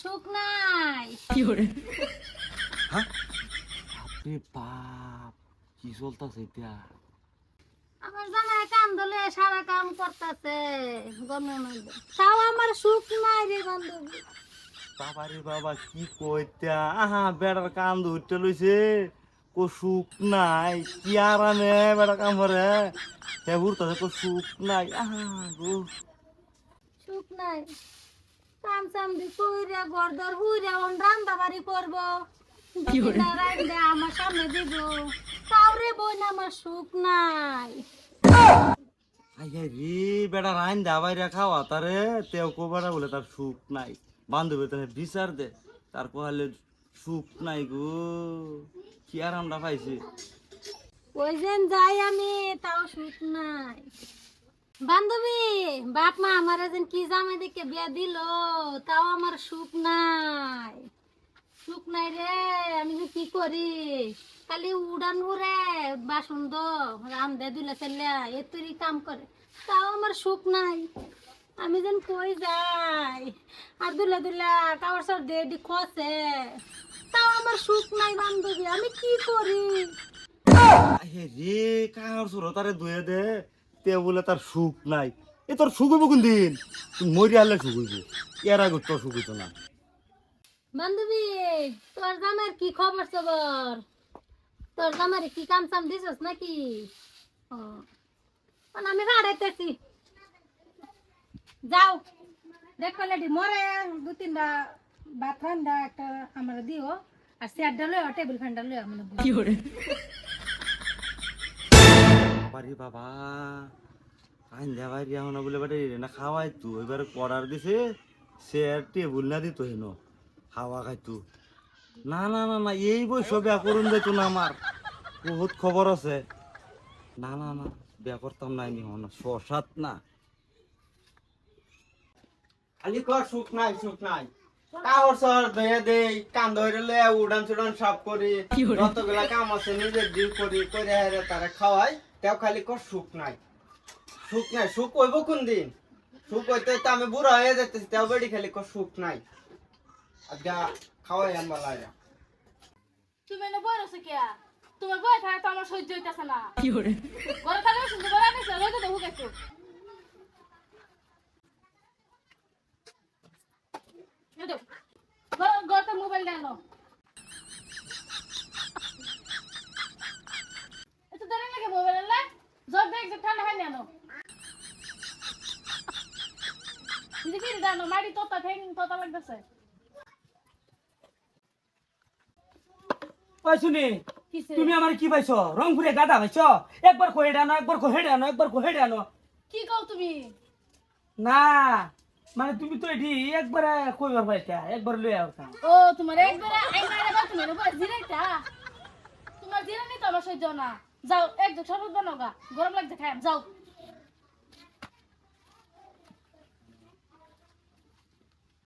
সুখ নাই বাপরে বাপ কি চলতেছে এটা আমার জামাই কাম ধরে সারা কাম করতেছে মধ্যে তাও আমার সুখ নাই রে বান্ধবী বাবারে বাবা কি কইতা আহা বেড়ার কান্দ উঠতে লইছে কো সুখ নাই কি আরামে বেড়া কাম করে হে ঘুরতেছে কো সুখ নাই আহা গো সুখ নাই কাম চাম দি কইরা গরদর হুইরা অন রান্দা বাড়ি করব। রান্দে আমার সামনে দিব। তাও রে বোন আমার সুখ নাই। আইয়া রে বেড়া রাইন দা বাইরে খাওয়া তারে তেও কো বেড়া বলে তার সুখ নাই। বান্ধবী তারে বিচার দে তার কহালে সুখ নাই গো। কি আরামটা পাইছি? ওই যেন যাই আমি তাও সুখ নাই। বান্ধবী, বাপ মা আমার যেন কি জামাই দেখে বিয়া দিল, তাও আমার সুখ নাই। সুখ নাই রে, আমি কি করি? খালি উড়ান উড়ে বাসন দো রান্ধে দুলে চলে এতুরি কাম করে। তাও আমার সুখ নাই। আমি যেন কই যাই? আর দুলে দুলে কাপড় সর দিয়ে দি খসে তাও আমার সুখ নাই বান্ধবী, আমি কি করি? রে, কার সুর তারে দুয়ে দে। তে বলে তার সুখ নাই। এ তোর সুখ হইব কোন দিন তুই মরি আলে সুখ হইব। এর আগে তোর সুখ হইতো না। বান্ধবী তোর জামার কি খবর খবর তোর জামারে কি কাম চাম দিছস নাকি? মানে আমি ভাড়াইতেছি যাও। দেখ কলেডি মরে দু তিনটা ভাত রান্দা একটা আমার দিও। আর চেয়ারটা লয় টেবিল ফ্যানটা লয় মানে কি বাবা। আইন দে বাইরে এখন বলে বাড়ি না খাওয়াই তু। এবার অর্ডার দিছে আর টেবুল না দিত হেন। খাওয়া খাইতু। না না না না এই বয়স বিয়া করুন দিত না আমার। বহুত খবর আছে। না না না বিয়া করতাম না আমি হন শসাত না। খালি কর সুখ নাই সুখ নাই। কাগজ সর ধুয়ে দেই কান ধরে লে উড়ান চুড়ান সব করি। যতগুলা কাম আছে নিজের দিন করি করে হেরে তারা খাওয়াই। তেও খালি কর সুখ নাই। সুখ নাই সুখ হইব কোন দিন? সুখ হইতে তো আমি বুড়া হয়ে যেতেছি তেও বেড়ি খালি কর সুখ নাই। আজকে খাওয়াই আমরা লাগে তুমি বই রয়েছে কে তোমার বই থাকে তো আমার সহ্য হইতেছে না। কি করে ঘরে খালি শুনতে বলা নিছে রইতে দেখো একটু। গরতে মোবাইল দেন একটু দেরি লাগে মোবাইল এলে জব দেখ যে ঠান্ডা হয় নেন দেখি দেন মাটি তোতা ঠেং তোতা লাগতেছে। ওই শুনি কিসে তুমি আমার কি পাইছো? রংপুরে গাদা পাইছো? একবার কহে আনো একবার কহে আনো একবার কহে আনো কি কও তুমি? না মানে তুমি তো এটি একবার কইবার পাইতা একবার লই আওতা। ও তোমার একবারে আইনারে বা তুমি বলে জিরাইতা? তোমার জিরানি তো আমার সহ্য না। যাও এক যোগ শরবত বানাও গা গরম লাগছে খাই যাও।